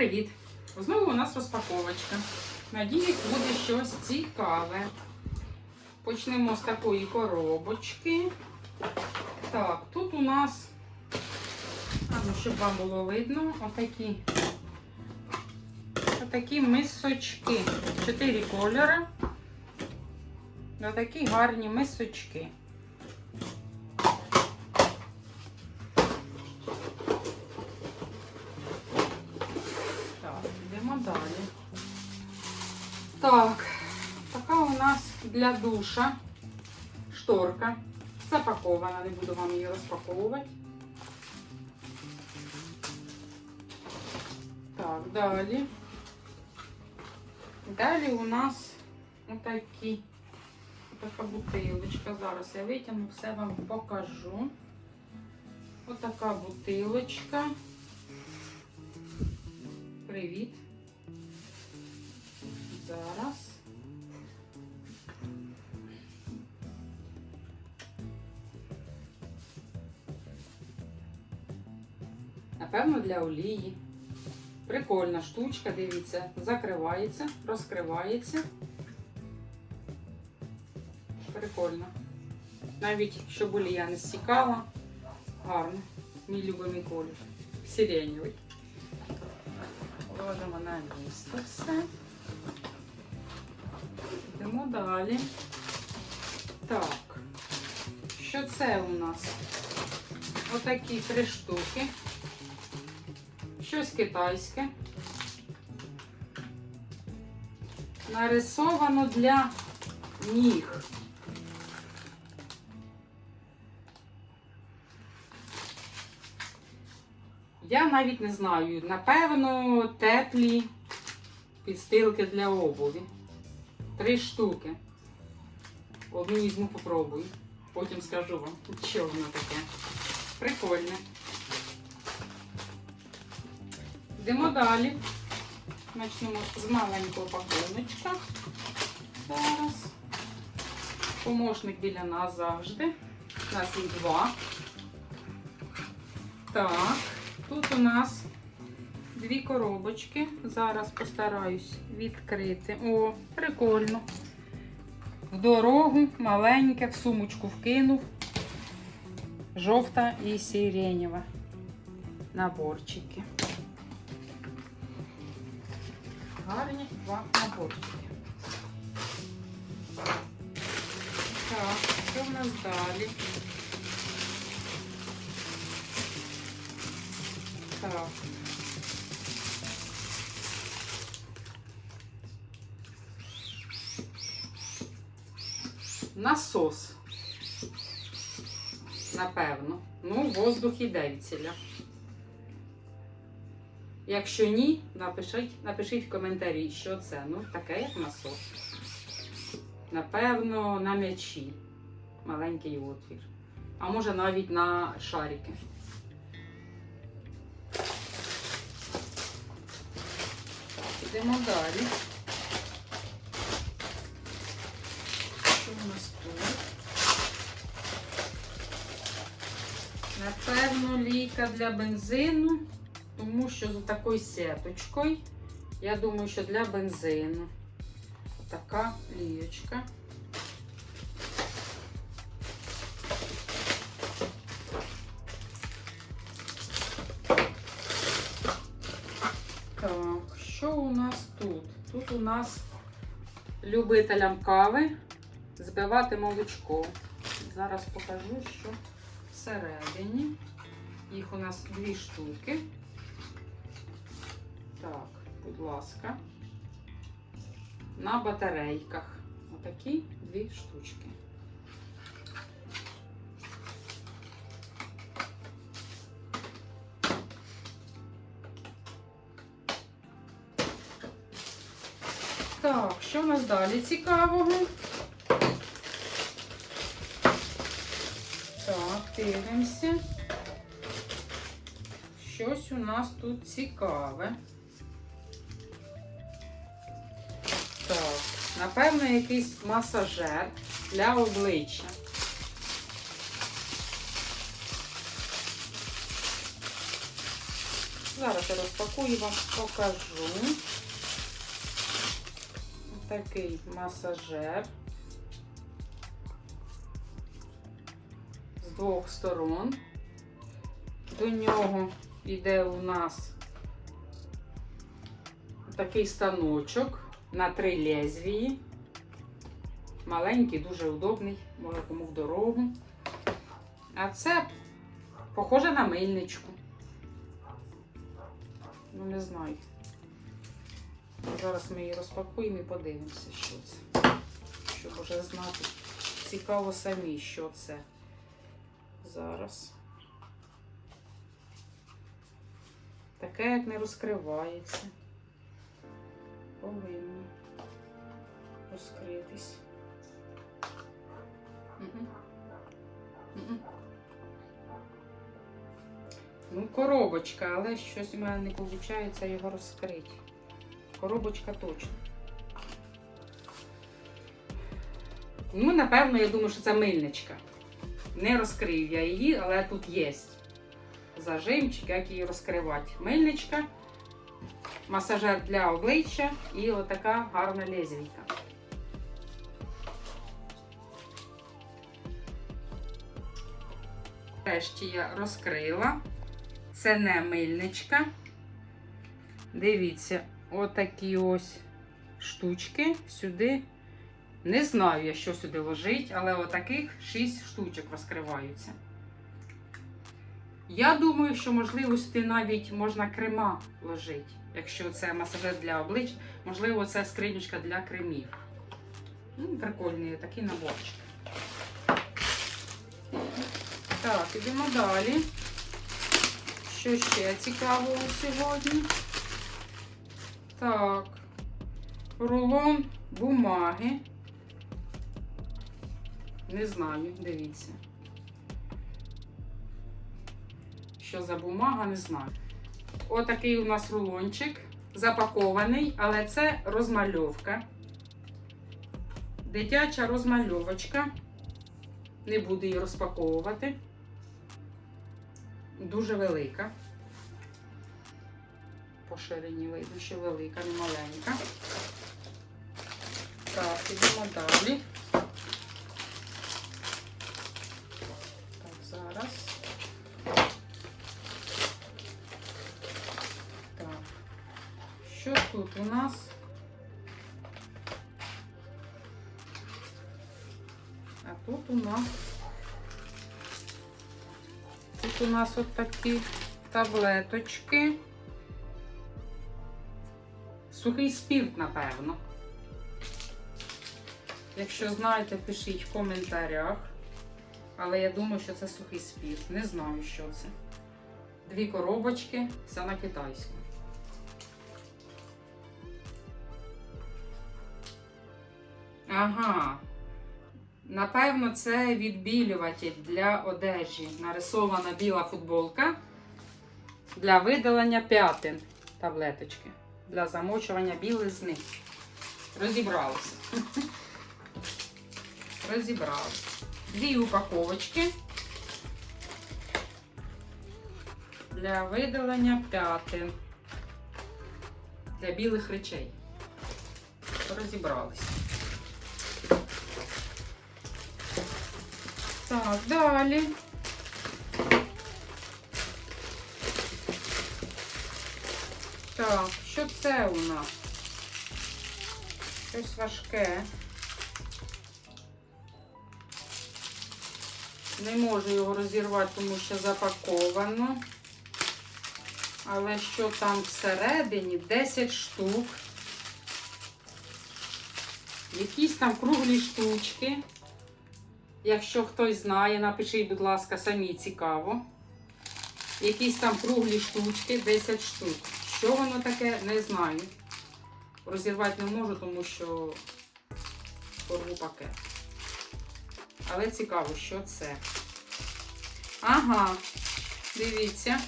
привіт! Знову у нас розпаковочка. Надіюсь, буде щось цікаве. Почнемо з такої коробочки. Так, тут у нас, ну, щоб вам було видно, отакі, отакі мисочки. Чотири кольори. Отакі гарні мисочки. для душа шторка. Запакована, не буду вам її розпаковувати. Так, далі. Далі у нас отакі. Така бутилочка. Зараз я витягну, все вам покажу. Отака бутилочка. Привіт. Зараз. Напевно, для олії. Прикольна штучка, дивіться, закривається, розкривається. Прикольно. Навіть щоб олія не стікала. Гарно. Мій любимий колір. Сиреневий. Ложимо на місце все. Йдемо далі. Так, що це у нас? Отакі три штуки. Щось китайське. Нарисовано для ніг. Я навіть не знаю. Напевно, теплі підстилки для обуві. Три штуки. Одну візьму, попробую. Потім скажу вам, що воно таке. Прикольне. Йдемо далі. Почнемо з маленького пакуночка. Зараз. Помощник біля нас завжди. У нас їх два. Так, тут у нас дві коробочки. Зараз постараюсь відкрити. О, прикольно. В дорогу маленьке, в сумочку вкинув. Жовта і сиренєва. Наборчики. Гарні два наборчики. Так, що в нас далі? Так. Насос. Напевно. Ну, воздух іде від. Якщо ні, напишіть, напишіть в коментарі, що це. Ну, таке як насос. Напевно, на м'ячі. Маленький отвір. А може навіть на шарики. Йдемо далі. Що у нас тут? Напевно, лійка для бензину, тому що за такою сеточкою. Я думаю, що для бензину. Така лієчка. Так, що у нас тут? Тут у нас любителям кави збивати молочко. Зараз покажу, що всередині. Їх у нас дві штуки. Будь ласка. На батарейках. Отакі дві штучки. Так, що в нас далі цікавого? Так, дивимося. Щось у нас тут цікаве. Напевно, якийсь масажер для обличчя. Зараз я розпакую вам, покажу. Такий масажер. З двох сторон. До нього йде у нас такий станочок на три лезвії. Маленький, дуже удобний, може кому в дорогу. А це похоже на мильничку. Ну, не знаю. Зараз ми її розпакуємо і подивимося, що це. Щоб вже знати. Цікаво самі, що це. Зараз. Таке, як не розкривається. Повинно розкритись. Мгм. Мгм. Ну, коробочка, але щось у мене не виходить його розкрити. Коробочка точно. Ну, напевно, я думаю, що це мильничка. Не розкрив я її, але тут є зажимчик, як її розкривати. Мильничка, масажер для обличчя і отака гарна лезвійка. Нарешті я розкрила. Це не мильничка. Дивіться, отакі ось штучки сюди. Не знаю я, що сюди ложить, але отаких 6 штучок розкриваються. Я думаю, що, можливо, сюди навіть можна крема ложити. Якщо це масажер для облич, можливо, це скринючка для кремів. Ну, прикольний такий наборчик. Так, ідемо далі. Що ще цікавого сьогодні? Так, рулон бумаги. Не знаю, дивіться. Що за бумага, не знаю. Отакий у нас рулончик. Запакований, але це розмальовка. Дитяча розмальовочка. Не буду її розпаковувати. Дуже велика. По ширині видно, що велика, не маленька. Так, ідемо далі. Так, зараз. Так. Що тут у нас? А тут у нас у нас от такі таблеточки. Сухий спірт, напевно. Якщо знаєте, пишіть в коментарях. Але я думаю, що це сухий спірт. Не знаю, що це. Дві коробочки, все на китайську. Ага. Напевно, це відбілюватель для одежі. Нарисована біла футболка для видалення п'ятин таблеточки. Для замочування білизни. Розібралися. Розібралися. Дві упаковочки для видалення п'ятин. Для білих речей. Розібралися. Так, далі. Так, що це у нас? Щось важке. Не можу його розірвати, тому що запаковано. Але що там всередині? 10 штук. Якісь там круглі штучки. Якщо хтось знає, напишіть, будь ласка, самі цікаво. Якісь там круглі штучки, 10 штук. Що воно таке, не знаю. Розірвати не можу, тому що порву пакет. Але цікаво, що це. Ага, дивіться.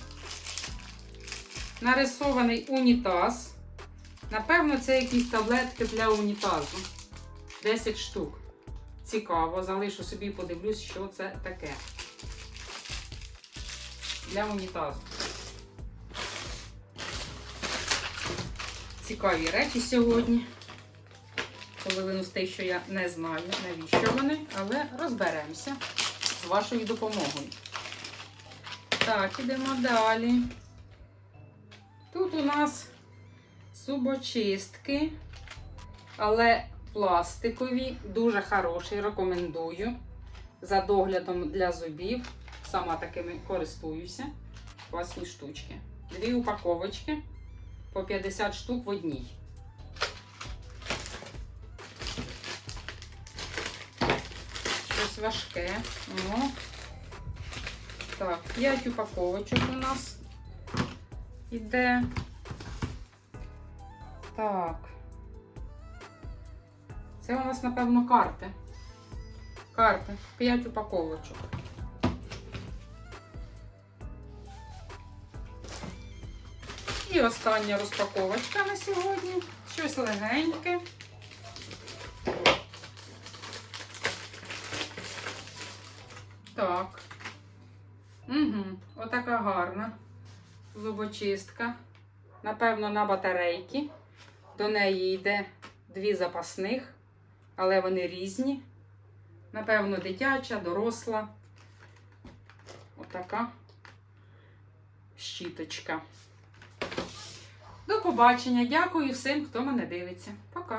Нарисований унітаз. Напевно, це якісь таблетки для унітазу. 10 штук. Цікаво, залишу собі подивлюсь, що це таке. Для унітазу. цікаві речі сьогодні. Половину з те, що я не знаю, навіщо вони, але розберемося з вашою допомогою. Так, ідемо далі. Тут у нас зубочистки, але пластикові, дуже хороші, рекомендую. За доглядом для зубів. Сама такими користуюся. Класні штучки. Дві упаковочки по 50 штук в одній. Щось важке. О. Так, 5 упаковочок у нас іде. Так. Це у нас, напевно, карти. Карти. 5 упаковочок. І остання розпаковочка на сьогодні. Щось легеньке. Так. Угу. Отака гарна зубочистка. Напевно, на батарейки. До неї йде дві запасних, але вони різні. Напевно, дитяча, доросла. Отака щіточка. До побачення. Дякую всім, хто мене дивиться. Пока.